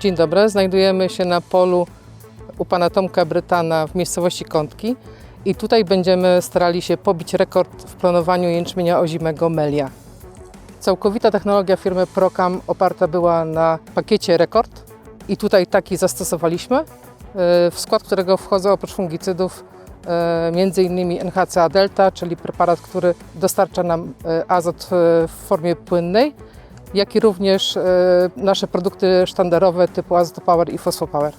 Dzień dobry, znajdujemy się na polu u pana Tomka Brytana w miejscowości Kątki i tutaj będziemy starali się pobić rekord w klonowaniu jęczmienia ozimego Melia. Całkowita technologia firmy Procam oparta była na pakiecie Rekord i tutaj taki zastosowaliśmy, e, w skład którego wchodzą oprócz fungicydów e, innymi NHCA Delta, czyli preparat, który dostarcza nam e, azot w formie płynnej, jak i również e, nasze produkty sztandarowe typu Azotopower i Phosphopower.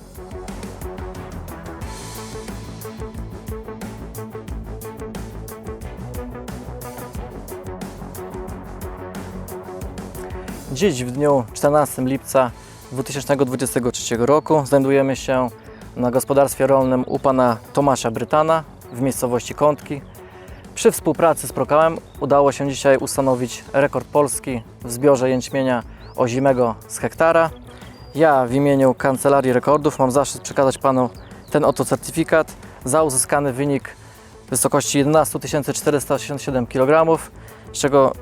Dziś w dniu 14 lipca 2023 roku znajdujemy się na gospodarstwie rolnym u pana Tomasza Brytana w miejscowości Kątki. Przy współpracy z Prokamem udało się dzisiaj ustanowić rekord polski w zbiorze jęczmienia ozimego z hektara. Ja w imieniu Kancelarii Rekordów mam zaszczyt przekazać panu ten oto certyfikat za uzyskany wynik w wysokości 11 487 kg, z czego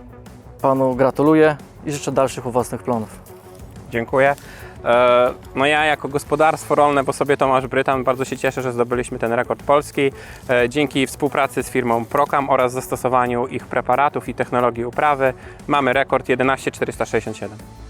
panu gratuluję i życzę dalszych owocnych plonów. Dziękuję. E, No ja jako gospodarstwo rolne w osobie Tomasz Brytan bardzo się cieszę, że zdobyliśmy ten rekord polski. E, Dzięki współpracy z firmą Procam oraz zastosowaniu ich preparatów i technologii uprawy mamy rekord 11467.